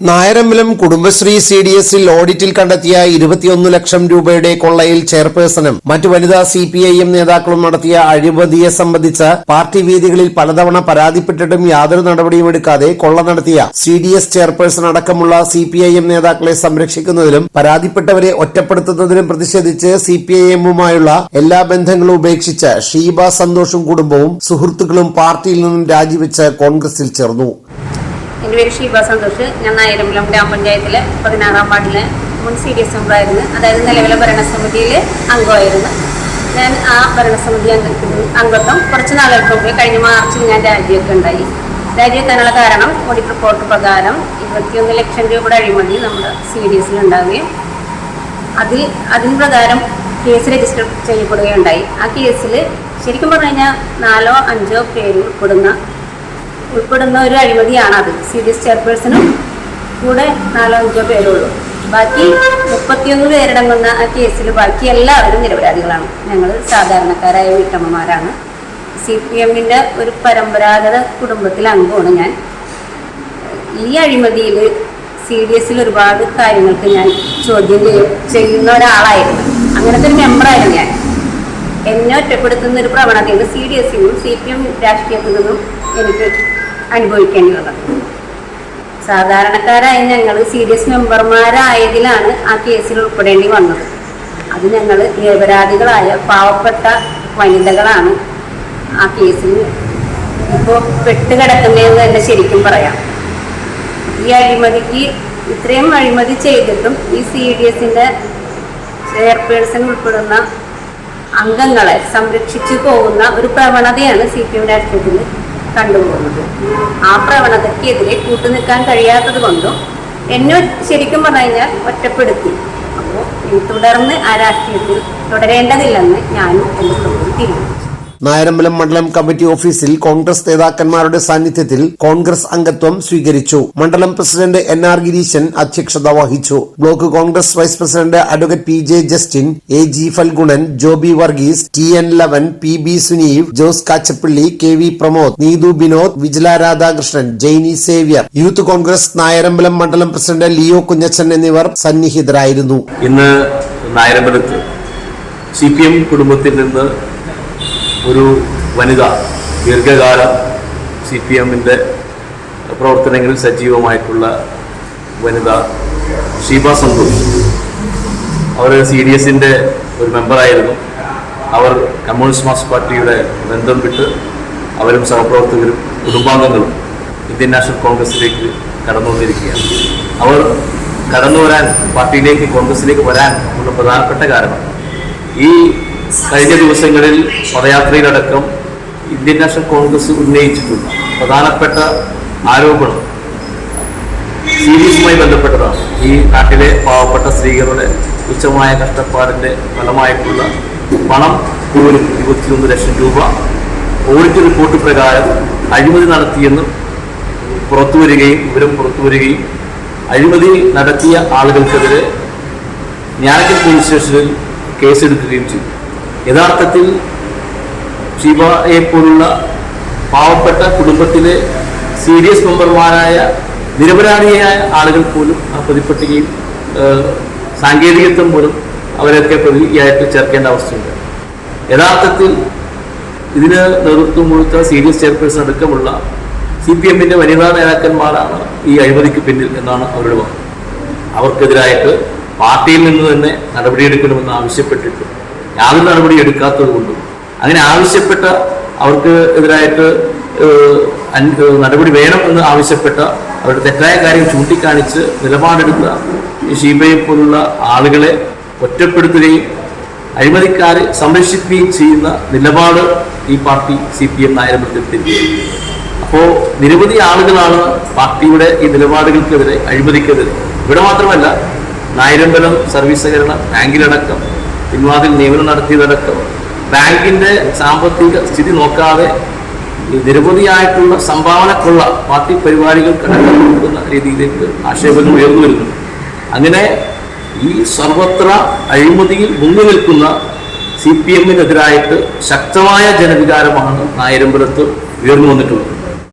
Nayarambalam Kudumbashree C D എസിൽ ഓഡിറ്റിൽ കണ്ടെത്തിയ ഇരുപത്തിയൊന്ന് ലക്ഷം രൂപയുടെ കൊള്ളയിൽ ചെയർപേഴ്സണും മറ്റു വനിതാ സി പി ഐ എം നേതാക്കളും നടത്തിയ അഴിമതിയെ സംബന്ധിച്ച് പാർട്ടി വേദികളിൽ പലതവണ പരാതിപ്പെട്ടിട്ടും യാതൊരു നടപടിയും എടുക്കാതെ കൊള്ള നടത്തിയ സി ഡി എസ് ചെയർപേഴ്സൺ അടക്കമുള്ള സി പി ഐ എം നേതാക്കളെ സംരക്ഷിക്കുന്നതിലും പരാതിപ്പെട്ടവരെ ഒറ്റപ്പെടുത്തുന്നതിലും പ്രതിഷേധിച്ച് സി പി ഐ എമ്മുമായുള്ള എല്ലാ ബന്ധങ്ങളും ഉപേക്ഷിച്ച് ഷീബ സന്തോഷും കുടുംബവും സുഹൃത്തുക്കളും പാർട്ടിയിൽ നിന്നും രാജിവെച്ച് കോൺഗ്രസിൽ ചേർന്നു. എന്റെ പേര് ഷീബ സന്തോഷ്. ഞാൻ നായരമ്പലം ഗ്രാമപഞ്ചായത്തിലെ പതിനാറാം വാർഡിലെ മുൻ സി ഡി എസ് മെമ്പറായിരുന്നു അതായത് നിലവിലെ ഭരണസമിതിയിൽ അംഗമായിരുന്നു. ഞാൻ ആ ഭരണസമിതി അംഗത്വം കുറച്ച് നാളുകൾക്ക് മുമ്പ് കഴിഞ്ഞ മാർച്ചിൽ ഞാൻ രാജിയൊക്കെ ഉണ്ടായി. രാജിവെക്കാനുള്ള കാരണം ഓഡിറ്റ് റിപ്പോർട്ട് പ്രകാരം ഇരുപത്തിയൊന്ന് ലക്ഷം രൂപയുടെ അഴിമതി നമ്മുടെ സി ഡി എസിൽ ഉണ്ടാവുകയും അതിൽ അതിന് പ്രകാരം കേസ് രജിസ്റ്റർ ചെയ്യപ്പെടുകയുണ്ടായി. ആ കേസിൽ ശരിക്കും പറഞ്ഞു കഴിഞ്ഞാൽ നാലോ അഞ്ചോ പേര് ഉൾപ്പെടുന്ന ഉൾപ്പെടുന്ന ഒരു അഴിമതിയാണ് അത്. സി ഡി എസ് ചെയർപേഴ്സണും കൂടെ നാലോ അഞ്ചോ പേരുള്ളൂ. ബാക്കി മുപ്പത്തിയൊന്ന് പേരടങ്ങുന്ന ആ കേസിൽ ബാക്കി എല്ലാവരും നിരപരാധികളാണ്. ഞങ്ങൾ സാധാരണക്കാരായ വീട്ടമ്മമാരാണ്. സി പി എമ്മിന്റെ ഒരു പരമ്പരാഗത കുടുംബത്തിലെ അംഗമാണ് ഞാൻ. ഈ അഴിമതിയിൽ സി ഡി എസിൽ ഒരുപാട് കാര്യങ്ങൾക്ക് ഞാൻ ചോദ്യം ചെയ്യും ചെയ്യുന്ന ഒരാളായിരുന്നു. അങ്ങനത്തെ ഒരു മെമ്പറായിരുന്നു ഞാൻ. എന്നെ ഒറ്റപ്പെടുത്തുന്ന ഒരു പ്രവണതയാണ് സി ഡി എസിൽ നിന്നും സി പി എം രാഷ്ട്രീയത്തിൽ നിന്നും എനിക്ക് അനുഭവിക്കേണ്ടി വന്നത് സാധാരണക്കാരായ ഞങ്ങൾ സി ഡി എസ് മെമ്പർമാരായതിലാണ് ആ കേസിൽ ഉൾപ്പെടേണ്ടി വന്നത്. അത് ഞങ്ങൾ നിരപരാധികളായ പാവപ്പെട്ട വനിതകളാണ് ആ കേസിൽ ഇപ്പോൾ പെട്ടുകിടക്കുന്നതെന്ന് തന്നെ ശരിക്കും പറയാം. ഈ അഴിമതിക്ക് ഇത്രയും അഴിമതി ചെയ്തിട്ടും ഈ സി ഡി എസിന്റെ ചെയർപേഴ്സൺ ഉൾപ്പെടുന്ന അംഗങ്ങളെ സംരക്ഷിച്ചു പോകുന്ന ഒരു പ്രവണതയാണ് സി പി എം രാഷ്ട്രീയത്തിൽ കണ്ടുപോകുന്നത്. ആ പ്രവണതയ്ക്കെതിരെ കൂട്ടുനിൽക്കാൻ കഴിയാത്തത് കൊണ്ടും എന്നെ ശരിക്കും പറഞ്ഞു കഴിഞ്ഞാൽ ഒറ്റപ്പെടുത്തി. അപ്പോൾ തുടർന്ന് ആ രാഷ്ട്രീയത്തിൽ തുടരേണ്ടതില്ലെന്ന് ഞാനും എന്റെ കുടുംബവും തീരുമാനിച്ചു നായരമ്പലം മണ്ഡലം കമ്മിറ്റി ഓഫീസിൽ കോൺഗ്രസ് നേതാക്കന്മാരുടെ സാന്നിധ്യത്തിൽ കോൺഗ്രസ് അംഗത്വം സ്വീകരിച്ചു. മണ്ഡലം പ്രസിഡന്റ് എൻ ആർ ഗിരീശൻ അധ്യക്ഷത വഹിച്ചു. Block Congress vice president advocate P J Justin A G Phalgunan Joby Varghese T N Lavan P B Suneev Jose Kachappilly K V Pramod Neethu Binod Vijila Radhakrishnan Jainy Xavier youth Congress Nayarambalam മണ്ഡലം president Leo Kunjachan എന്നിവർ സന്നിഹിതരായിരുന്നു. ഇന്ന് നായരമ്പലത്ത് C P M കുടുംബത്തിൽ നിന്ന് ഒരു വനിത ദീർഘകാലം C P എമ്മിന്റെ പ്രവർത്തനങ്ങളിൽ സജീവമായിട്ടുള്ള വനിത ഷീബ സന്തോഷ് അവർ സി ഡി എസിന്റെ ഒരു മെമ്പറായിരുന്നു. അവർ കമ്മ്യൂണിസ്റ്റ് മാർക്സ് പാർട്ടിയുടെ ബന്ധം വിട്ട് അവരും സഹപ്രവർത്തകരും കുടുംബാംഗങ്ങളും ഇന്ത്യൻ നാഷണൽ കോൺഗ്രസിലേക്ക് കടന്നു വന്നിരിക്കുകയാണ്. അവർ കടന്നു വരാൻ പാർട്ടിയിലേക്ക് കോൺഗ്രസിലേക്ക് വരാൻ ഉള്ള പ്രധാനപ്പെട്ട കാരണം ഈ കഴിഞ്ഞ ദിവസങ്ങളിൽ പദയാത്രയിലടക്കം ഇന്ത്യൻ നാഷണൽ കോൺഗ്രസ് ഉന്നയിച്ചിട്ടുണ്ട്. പ്രധാനപ്പെട്ട ആരോപണം സീരീസുമായി ബന്ധപ്പെട്ടതാണ്. ഈ നാട്ടിലെ പാവപ്പെട്ട സ്ത്രീകളുടെ ഉച്ചമായ കഷ്ടപ്പാടിന്റെ ഫലമായിട്ടുള്ള പണം പോലും ഇരുപത്തിയൊന്ന് ലക്ഷം രൂപ ഓഡിറ്റ് റിപ്പോർട്ട് പ്രകാരം അഴിമതി നടത്തിയെന്ന് പുറത്തു വരികയും വിവരം പുറത്തു വരികയും അഴിമതി നടത്തിയ ആളുകൾക്കെതിരെ ഞാനക്കൽ പോലീസ് സ്റ്റേഷനിൽ കേസെടുക്കുകയും ചെയ്തു. യഥാർത്ഥത്തിൽ ശിവയെപ്പോലുള്ള പോലുള്ള പാവപ്പെട്ട കുടുംബത്തിലെ സീരിയസ് മെമ്പർമാരായ നിരപരാധിയായ ആളുകൾ പോലും ആ പ്രതിപ്പട്ടികയിൽ സാങ്കേതികത്വം പോലും അവരൊക്കെ പ്രതിയായിട്ട് ചേർക്കേണ്ട അവസ്ഥയുണ്ട്. യഥാർത്ഥത്തിൽ ഇതിന് നേതൃത്വം കൊടുത്ത സീരിയസ് ചെയർപേഴ്സൺ അടക്കമുള്ള സി പി എമ്മിന്റെ വനിതാ നേതാക്കന്മാരാണ് ഈ അഴിമതിക്ക് പിന്നിൽ എന്നാണ് അവരുടെ വാദം. അവർക്കെതിരായിട്ട് പാർട്ടിയിൽ നിന്ന് തന്നെ നടപടിയെടുക്കണമെന്ന് ആവശ്യപ്പെട്ടിട്ട് യാതൊരു നടപടി എടുക്കാത്തത് കൊണ്ടും. അങ്ങനെ ആവശ്യപ്പെട്ട അവർക്ക് എതിരായിട്ട് നടപടി വേണം എന്ന് ആവശ്യപ്പെട്ട അവരുടെ തെറ്റായ കാര്യം ചൂണ്ടിക്കാണിച്ച് നിലപാടെടുത്ത ഷീബയെ പോലുള്ള ആളുകളെ ഒറ്റപ്പെടുത്തുകയും അഴിമതിക്കാരെ സംരക്ഷിക്കുകയും ചെയ്യുന്ന നിലപാട് ഈ പാർട്ടി സി പി എം നായർ അപ്പോൾ നിരവധി ആളുകളാണ് പാർട്ടിയുടെ ഈ നിലപാടുകൾക്കെതിരെ അഴിമതിക്കെതിരെ. ഇവിടെ മാത്രമല്ല നായരമ്പലം സർവീസ് സഹകരണം ബാങ്കിലടക്കം പിൻവാതിൽ നിയമനം നടത്തിയതടക്കം ബാങ്കിന്റെ സാമ്പത്തിക സ്ഥിതി നോക്കാതെ നിരവധിയായിട്ടുള്ള സംഭാവനക്കുള്ള പാർട്ടി പരിപാടികൾ കൊടുക്കുന്ന രീതിയിലേക്ക് ആക്ഷേപങ്ങൾ ഉയർന്നു വരുന്നു. അങ്ങനെ ഈ സർവത്ര അഴിമതിയിൽ മുങ്ങി നിൽക്കുന്ന സി പി എമ്മിനെതിരായിട്ട് ശക്തമായ ജനവികാരമാണ് നായരമ്പലത്ത് ഉയർന്നു വന്നിട്ടുള്ളത്.